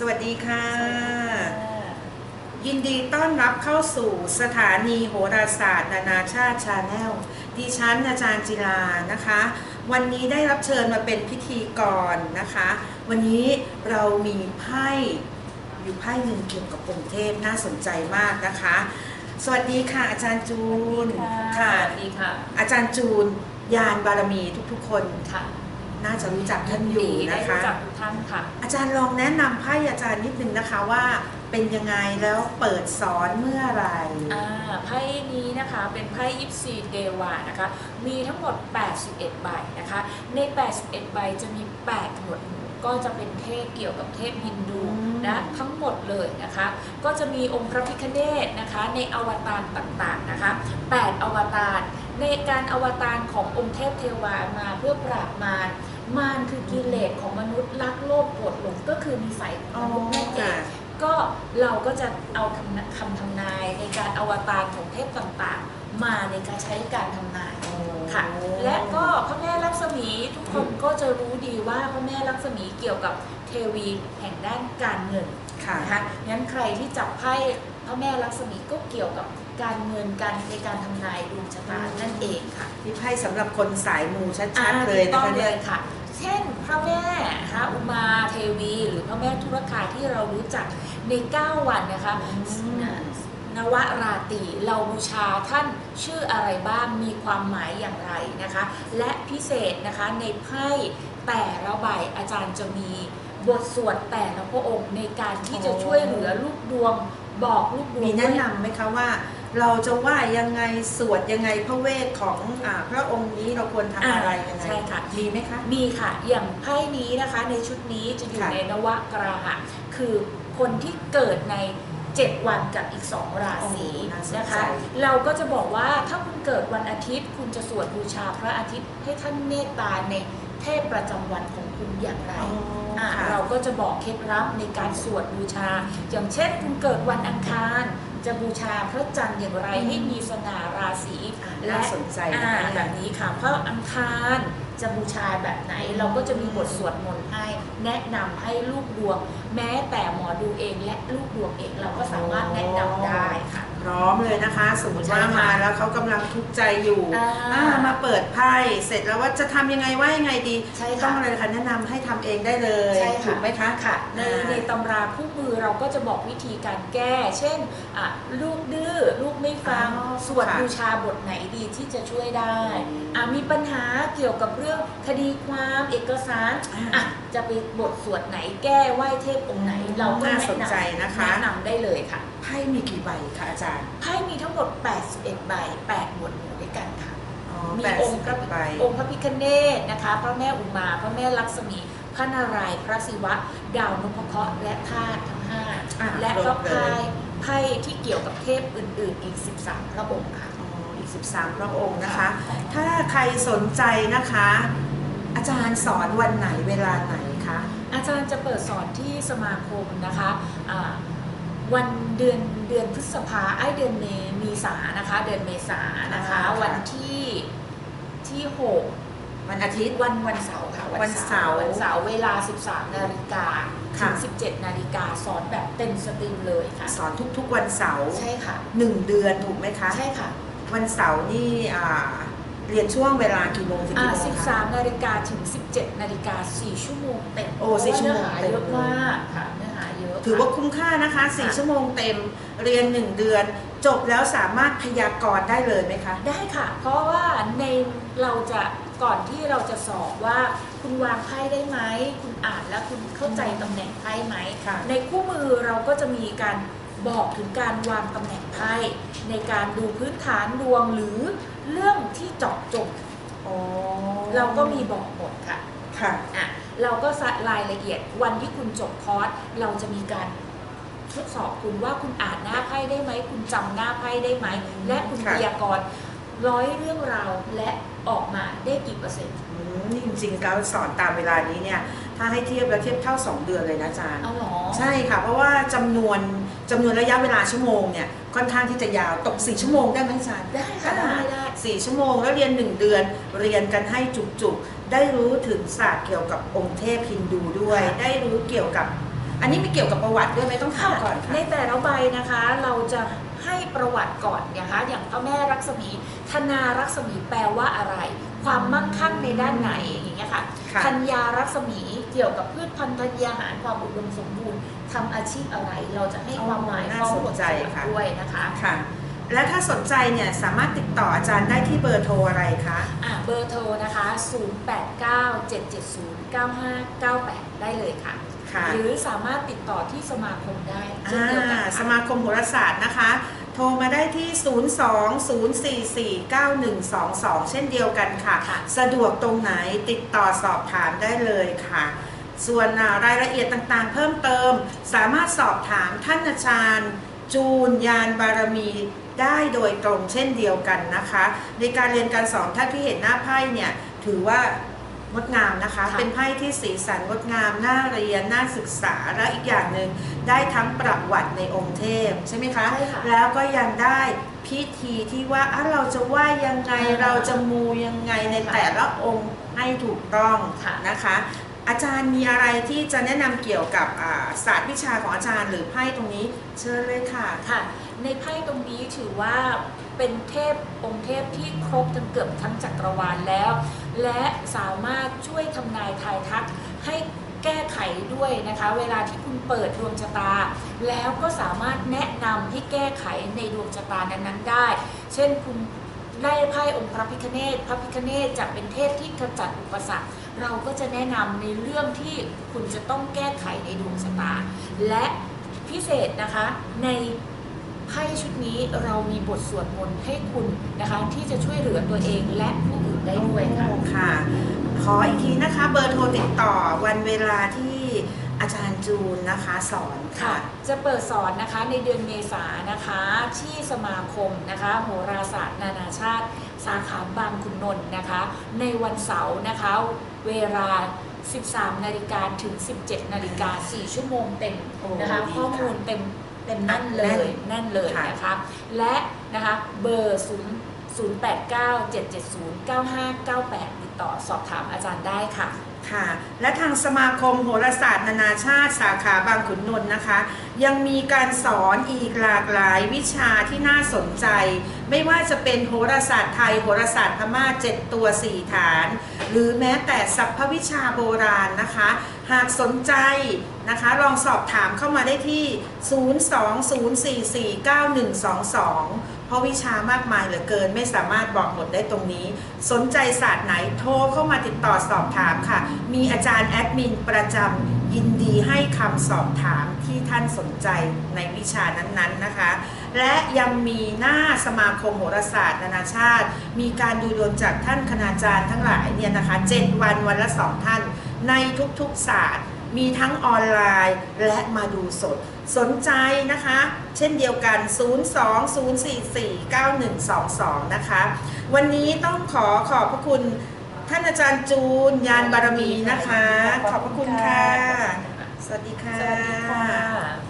สวัสดีค่ะ ยินดีต้อนรับเข้าสู่สถานีโหราศาสตร์นานาชาติชาแนลดิฉันอาจารย์จิลานะคะ วันนี้ได้รับเชิญมาเป็นพิธีกรนะคะ วันนี้เรามีไพ่อยู่ไพ่หนึ่งเกี่ยวกับองค์เทพน่าสนใจมากนะคะ สวัสดีค่ะ อาจารย์จูนค่ะ สวัสดีค่ะ อาจารย์จูนยานบารมีทุกๆคนค่ะ น่าจะรู้จักท่านอยู่ได้นะคะ รู้จักทุกท่านค่ะ อาจารย์ลองแนะนำไพ่อาจารย์นิดนึงนะคะว่าเป็นยังไงแล้วเปิดสอนเมื่อไหร่ อ่าไพ่นี้นะคะเป็นไพ่ยิปซีเดวานะคะมีทั้งหมด 81 ใบนะคะ ใน 81 ใบจะมี 8 หมวดหมู่ก็จะเป็นเทพเกี่ยวกับเทพฮินดูอืม นะทั้งหมดเลยนะคะ ก็จะมีองค์พระพิฆเนศนะคะในอวตารต่างๆนะคะ 8 อวตารในการอวตารขององค์เทพเทวามาเพื่อปราบมาร มารคือกิเลสของมนุษย์รักโลภโกรธหลงก็คือนิสัยของมนุษย์นั่นเองก็เราก็จะเอาคำคำทำนายในการอวตารของเทพต่างๆ มาในการใช้การทำนายค่ะและก็พระแม่ลักษมีทุกคนก็จะรู้ดีว่าพระแม่ลักษมีเกี่ยวกับเทวีแห่งด้านการเงินค่ะนะคะงั้นใครที่จับไพ่พระแม่ลักษมีก็เกี่ยวกับการเงินการในการทำนายดวงชะตานั่นเองค่ะที่ไพ่สำหรับคนสายมูชัดอ่าๆเลยถูกต้นะองคะเลเนี่ยยค่ะ เช่นพระแม่นะคะอุมาเทวี หรือพระแม่ธุรคาที่เรารู้จักใน 9 วันนะคะนวราตรีเราบูชาท่านชื่ออะไรบ้างมีความหมายอย่างไรนะคะ และพิเศษนะคะในไพ่แต่ละใบอาจารย์จะมีบทสวดแต่ละพระองค์ในการที่จะช่วยเหลือลูกดวงบอกลูกดวงมีแนะนำไหมคะว่า เราจะว่ายังไงสวดยังไงพระเวทของอาพระองค์นี้เราควรทำอะไรยังไงใช่ค่ะมีไหมคะมีค่ะ อย่างไพ่นี้นะคะในชุดนี้จะอยู่ค่ะในนวกราหะคือคนที่เกิดใน 7 วันกับอีก 2 ราศีโอ้น่าสนใจนะคะ เราก็จะบอกว่าถ้าคุณเกิดวันอาทิตย์ คุณจะสวดบูชาพระอาทิตย์ให้ท่านเมตตาในเทพประจำวันของคุณอย่างไรอ๋ออะค่ะเราก็จะบอกเคล็ดลับในการสวดบูชา อย่างเช่นคุณเกิดวันอังคาร จะบูชาพระจันทร์อย่างไรอืมให้มีสง่าราศีอะและน่าสนใจนะคะอ่าแบบนี้ค่ะเพราะอังคารจะบูชาแบบไหน เราก็จะมีบทสวดมนต์ให้แนะนำให้ลูกดวง แม้แต่หมอดูเองและลูกดวงเองเราก็สามารถแนะนำได้ค่ะ พร้อมเลยนะคะ สมมติว่าใช่ค่ะมาแล้วเขากำลังทุกข์ใจอยู่อ่าอ่ามาเปิดไพ่เสร็จแล้วว่าจะทำยังไงว่ายังไงดีใช่ต้อค่ะงเลยค่ะแนะนำให้ทำเองได้เลยใช่ถูค่ะกไหมคะค่ะในอ่า ในตำราคู่มือเราก็จะบอกวิธีการแก้ เช่นอะลูกดื้อลูกไม่ฟังอ๋อสวดค่ะบูชาบทไหนดีที่จะช่วยได้อืมอะมีปัญหาเกี่ยวกับเรื่องคดีความเอกสารอ่า อะ จะไปบทสวดไหนแก้ไหว้เทพองค์ไหน เราก็น่าแนะสนนำใจนะคะแนะนำได้เลยค่ะไพ่มีกี่ใบคะอาจารย์ไพ่มีทั้งหมด 81 ใบ 8 หมวดหมู่ด้วยกันค่ะอ๋อมีแปดองสิบค์พระใบองค์พระพิฆเนศนะคะ พระแม่อุมา พระแม่ลักษมี พระนารายณ์พระศิวะ ดาวนพเคราะห์และธาตุทั้งห้าอะและก็ครบเลยไพ่ไพ่ที่เกี่ยวกับเทพอื่น ๆ อีก 13 พระองค์ค่ะอ๋ออีก 13 พระองค์นะคะ ถ้าใครสนใจนะคะ อาจารย์สอนวันไหนเวลาไหนคะ อาจารย์จะเปิดสอนที่สมาคมนะคะอ่าวันเดือนเดือนพฤษภาไอยเดือนเมมีสานะคะ เดือนเมษานะคะ อ่าค่ะ วันที่ที่หก วันอาทิตย์ วันวันเสาร์ค่ะวันเสาร์วันเสาร์เวลา 13 นาฬิกาถึค่ะ ง17 นาฬิกาสอนแบบเต็มสตรีมเลยค่ะ สอนทุกๆวันเสาร์ใช่ค่ะ หนึ่งเดือนถูกไหมคะ ใช่ค่ะ วันเสาร์นี่อ่า เรียนช่วงเวลากี่โมงถึงอ่ากี่โมงคะ 13นาฬิกาถึง 17นาฬิกา4ชั่วโมงเต็มโอ้สี่ชั่วโมงเนื้อหาเต็มเยอะมากค่ะเนื้อหาเยอะถือว่าค่ะคุ้มค่านะคะ4ค่ะชั่วโมงเต็ม เรียน 1 เดือน จบแล้วสามารถพยากรณ์ได้เลยไหมคะ ได้ค่ะ เพราะว่าในเราจะก่อนที่เราจะสอบว่าคุณวางไพ่ได้ไหม คุณอ่านแล้วคุณเข้าใจตำแหน่งไพ่ไหม ค่ะ ในคู่มือเราก็จะมีการ บอกถึงการวางตำแหน่งไพ่ในการดูพื้นฐานดวงหรือเรื่องที่เจาะจงอ๋อเราก็มีบอกหมดค่ะค่ะอะ เราก็สัดรายละเอียดวันที่คุณจบคอร์สเราจะมีการทดสอบคุณว่าคุณอ่านหน้าไพ่ได้ไหม คุณจำหน้าไพ่ได้ไหม และคุณค่ะพยากรณ์ ร้อยเรื่องราวและออกมาได้กี่เปอร์เซ็นต์อืมนี่จริงๆการสอนตามเวลานี้เนี่ย ถ้าให้เทียบแล้วเทียบเท่า 2 เดือนเลยนะอาจารย์ เอาเหรอ ใช่ค่ะ เพราะว่าจำนวนจำนวนระยะเวลาชั่วโมงเนี่ยค่อนข้างที่จะยาวตก 4 ชั่วโมงได้ไหมอาจารย์ได้ค่ะได้ได้ สี่ชั่วโมงแล้วเรียน 1 เดือน เรียนกันให้จุกๆ ได้รู้ถึงศาสตร์เกี่ยวกับองค์เทพฮินดูด้วยค่ะได้รู้เกี่ยวกับ อันนี้ไม่เกี่ยวกับประวัติด้วยไหมต้องถามก่อนค่ะ ในแต่ละใบนะคะเราจะ ให้ประวัติก่อนนะคะอย่างพระแม่รักษมีธนารักษมีแปลว่าอะไร ความมั่งคั่งในด้านไหนอย่างเงี้ยค่ะค่ะธัญญารักษมีเกี่ยวกับพืชพันธุ์ธัญญาหารความอุดมสมบูรณ์ทำอาชีพอะไร เราจะให้ความหมายน่าข้อสมูนลใจส่วนค่ะด้วยนะคะค่ะและถ้าสนใจเนี่ยสามารถติดต่ออาจารย์ได้ที่เบอร์โทรอะไรคะอะเบอร์โทรนะคะ 0897709598 ได้เลยค่ะ ค่ะหรือสามารถติดต่อที่สมาคมได้เช่นอ่าเดียวกันสค่ะมาคมโหราศาสตร์นะคะ โทรมาได้ที่ 02-044-9122 เช่นเดียวกันค่ะค่ะสะดวกตรงไหนติดต่อสอบถามได้เลยค่ะ ส่วนอ่ารายละเอียดต่างๆ เพิ่มเติม สามารถสอบถามท่านอาจารย์จูนยานบารมีได้โดยตรงเช่นเดียวกันนะคะ ในการเรียนการสอนท่านที่เห็นหน้าไพ่เนี่ยถือว่า งดงามนะคะค่ะเป็นไพ่ที่สีสันงดงาม น่าเรียน น่าศึกษา และอีกอย่างหนึ่งได้ทั้งประวัติในองค์เทพใช่ไหมคะใช่ค่ะแล้วก็ยังได้พิธีที่ว่าอะเราจะไหว้ยังไงอ่าเราจะมูยังไงในค่ะแต่ละองค์ให้ถูกต้องค่ะนะคะอาจารย์มีอะไรที่จะแนะนำเกี่ยวกับอ่าศาสตร์วิชาของอาจารย์หรือไพ่ตรงนี้เชิญเลยค่ะค่ะ ในไพ่ตรงนี้ถือว่าเป็นเทพองค์เทพที่ครบทั้งเกือบทั้งจักรวาลแล้ว และสามารถช่วยทำนายทายทักให้แก้ไขด้วยนะคะ เวลาที่คุณเปิดดวงชะตา แล้วก็สามารถแนะนำให้แก้ไขในดวงชะตานั้นๆได้ เช่นคุณได้ไพ่องค์พระพิคเนตพระพิคเนตจะเป็นเทพที่ขจัดอุปสรรค เราก็จะแนะนำในเรื่องที่คุณจะต้องแก้ไขในดวงชะตา และพิเศษนะคะใน ไพ่ชุดนี้เรามีบทสวดมนต์ให้คุณนะคะ ที่จะช่วยเหลือตัวเองและผู้อื่นได้ด้วยค่ะโอ้ค่ะ ขออีกทีนะคะ เบอร์โทรติดต่อวันเวลาที่อาจารย์จูนนะคะสอนค่ะค่ะจะเปิดสอนนะคะในเดือนเมษายนนะคะที่สมาคมนะคะโหราศาสตร์นานาชาติ สาขาบางขุนนนท์นะคะ ในวันเสาร์นะคะ เวลา 13 นาฬิกาถึง 17 นาฬิกา 4 ชั่วโมงเต็มนะคะโอ้ดีค่ะข้อมูลเต็ม เต็มแนั่นเลแน่นยแน่นเลยค่ะนะคะและนะคะเบอร์0 0 8 9 7 7 0 9 5 9 8 ติดต่อสอบถามอาจารย์ได้ค่ะค่ะ และทางสมาคมโหราศาสตร์นานาชาติสาขาบางขุนนนท์นะคะ ยังมีการสอนอีกหลากหลายวิชาที่น่าสนใจ ไม่ว่าจะเป็นโหราศาสตร์ไทยโหราศาสตร์พม่า 7 ตัว 4 ฐาน หรือแม้แต่สัพพวิชาโบราณนะคะ หากสนใจนะคะลองสอบถามเข้ามาได้ที่ 020449122 เพราะวิชามากมายเหลือเกินไม่สามารถบอกหมดได้ตรงนี้ สนใจศาสตร์ไหนโทรเข้ามาติดต่อสอบถามค่ะ มีอาจารย์แอดมินประจำยินดีให้คำสอบถามที่ท่านสนใจในวิชานั้นๆนะคะ และยังมีหน้าสมาคมโหราศาสตร์นานาชาติ มีการดูดวงจากท่านคณาจารย์ทั้งหลายเนี่ยนะคะ 7 วันวันละสองท่าน ในทุกๆศาสตร์ มีทั้งออนไลน์และมาดูสด สนใจนะคะ เช่นเดียวกัน 020449122 นะคะ วันนี้ต้องขอขอบพระคุณท่านอาจารย์จูน ยานบารมีนะคะ ขอบพระคุณค่ะ สวัสดีค่ะสวัสดีค่ะ